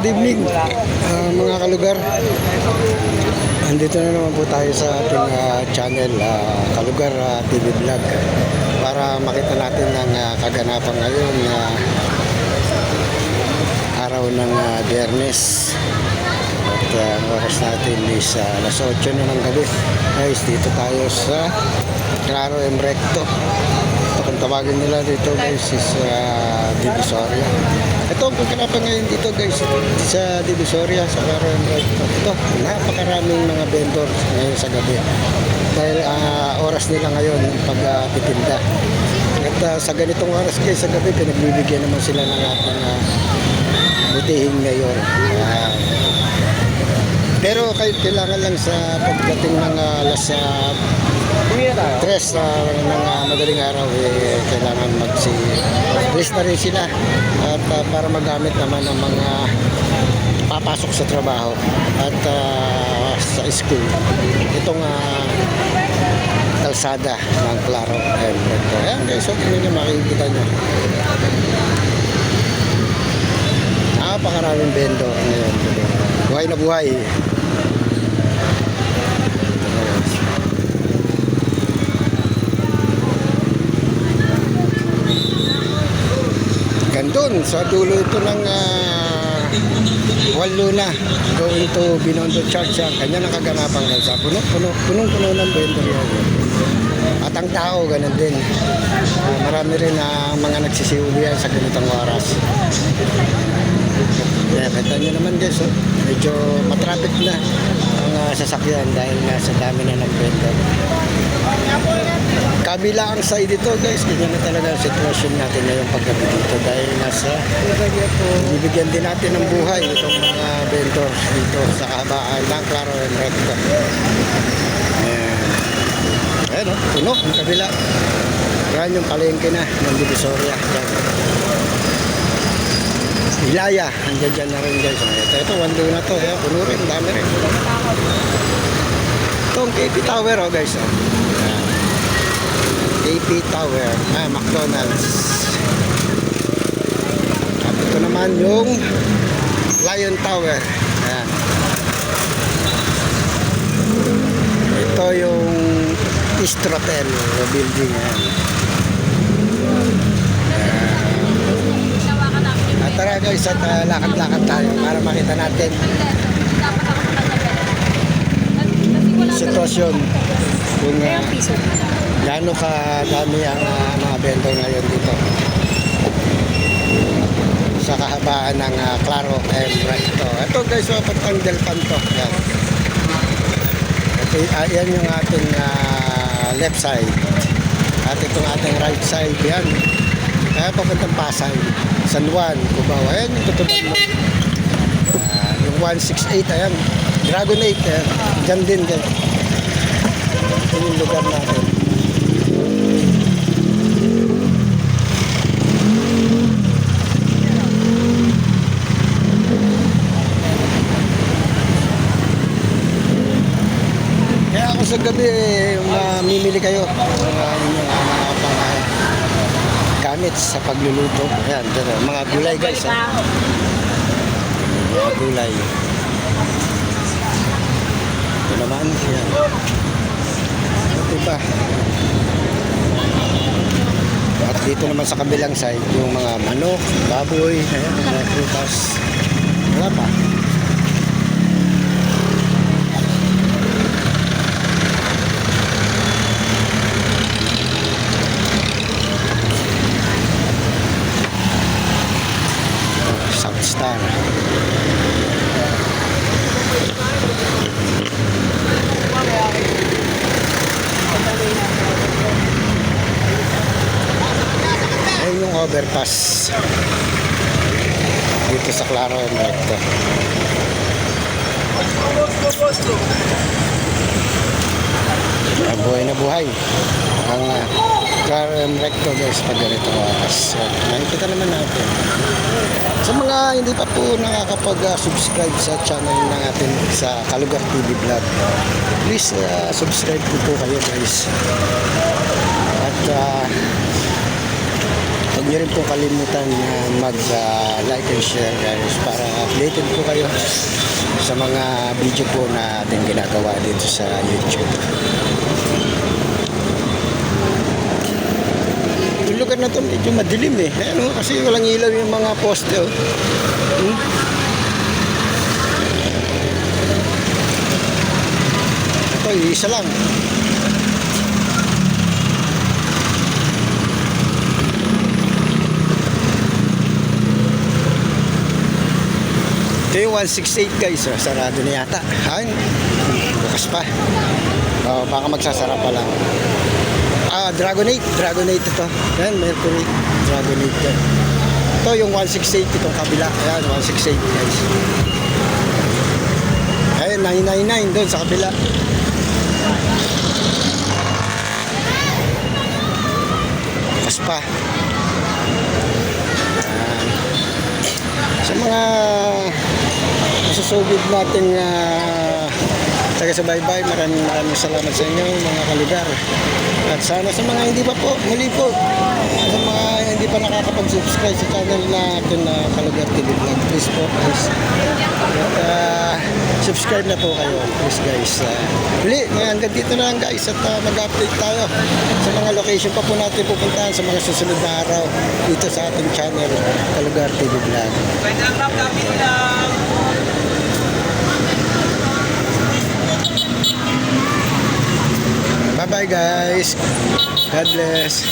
Good evening ah, mga kalugar. Andito na naman po tayo sa ating ah, channel ah, Kalugar ah, TV Vlog para makita natin ang ah, kaganapan ngayon na araw ng ah, Biyernes. At ah, ang oras natin is ah, alas 8 na ng gabi. Guys, dito tayo sa Claro M Recto. Ito kung tawagin nila dito guys is uh, Divisoria. Ito ang kaganapan ngayon dito guys sa Divisoria, sa Recto. Ito, napakaraming mga vendor ngayon sa gabi. Dahil ah, oras nila ngayon pag uh. At ah, sa ganitong oras guys sa gabi, pinagbibigyan naman sila ng ating uh, butihing ngayon. Ah, pero kahit kailangan lang sa pagdating ng ah, alas uh, tres uh, ng ah, madaling araw, eh, kailangan magsi rest na rin sila at ah, para magamit naman ng mga papasok sa trabaho at ah, sa school. Itong ah, kalsada ng Claro. Ayan, ito. Ayan guys, so tingnan nyo, makikita nyo. Napakaraming vendor ngayon. Buhay na buhay. Gandun, sa dulo ito ng uh, Waluna going to Binondo Church ang kanya nakaganapan ng sa puno, puno, punong-puno ng vendor yan. At ang tao, ganun din. Ah, marami rin na mga nagsisiulian sa ganitong oras. Kaya kita nyo naman guys, oh, medyo matraffic na ang ah, sasakyan dahil nga sa dami na ng vendor. Kabila ang side dito guys, ganyan na talaga ang sitwasyon natin ngayong paggabi dito dahil nasa bibigyan din natin ng buhay itong mga vendors dito sa kahabaan ng Claro and Recto. Ayan. O, puno ang kabila. Yan yung palengke na ng Divisoria. Yan. Ilaya, andyan dyan na rin guys. Ito, ito, one day na to. Ayan, puno rin, dami rin. Ito ang KP Tower oh guys. Oh. KP Tower, ah, McDonald's. At ito naman yung Lion Tower. Ayan. Ito yung Istrotel building. Ayan. At tara guys, at ah, lakad-lakad tayo para makita natin sitwasyon kung uh, gaano kadami ang ah, mga vendor ngayon dito sa kahabaan ng ah, Claro and Recto. Ito guys, papuntang Del Panto. Yan. Ito, ah, yan yung ating ah, left side. At itong ating right side, yan. Kaya papuntang Pasay, San Juan, Cubao. Ayan yung tutulad mo. Ah, yung 168, ayan. Dragon 8, ayan. Diyan din, guys. Ito yung lugar natin. Kaya ako sa gabi, eh, mamimili kayo ng mga pang gamit sa pagluluto. Ayan, dito, mga gulay guys. ah. Mga gulay. Pa. At dito naman sa kabilang side, yung mga manok, baboy, ayan, mga prutas. Wala pa. South Star. Ayun yung overpass. Dito sa Claro and Recto. Ah, buhay na buhay. Ang uh, Claro and Recto guys pag ganito oras. Yan. Nakikita naman natin. Sa mga hindi pa po nakakapag-subscribe sa channel ng atin sa Kalugar TV Vlog, please uh, subscribe po po kayo guys. At uh, pag nyo rin po kalimutan na mag-like and share guys para updated po kayo sa mga video po na ating ginagawa dito sa YouTube. Yung lugar na to medyo madilim eh. Ano, kasi walang ilaw yung mga poste. Oh. Hmm? Ito, isa lang. Ito yung 168 guys, oh. sarado na yata. Ay, bukas pa. Oh, baka magsasara pa lang. Ah, Dragonite, Dragonite ito. Yan, Mercury, Dragonite yan. Ito yung 168 itong kabila. Ayan, 168 guys. Ayun, 999 doon sa kabila. Bukas pa. Ayan. Sa mga masusugid nating uh, taga-subaybay, maraming maraming salamat sa inyo mga kalugar. At sana sa mga hindi pa po, muli po, sa mga hindi pa nakakapag-subscribe sa channel natin na Kalugar TV Vlog, please po guys. At ah, subscribe na po kayo, please guys. Uh, muli, hanggang dito na lang guys at ah, mag-update tayo sa mga location pa po natin pupuntahan sa mga susunod na araw dito sa ating channel, Kalugar TV Vlog. Pwede lang lang. Bye-bye guys. God bless.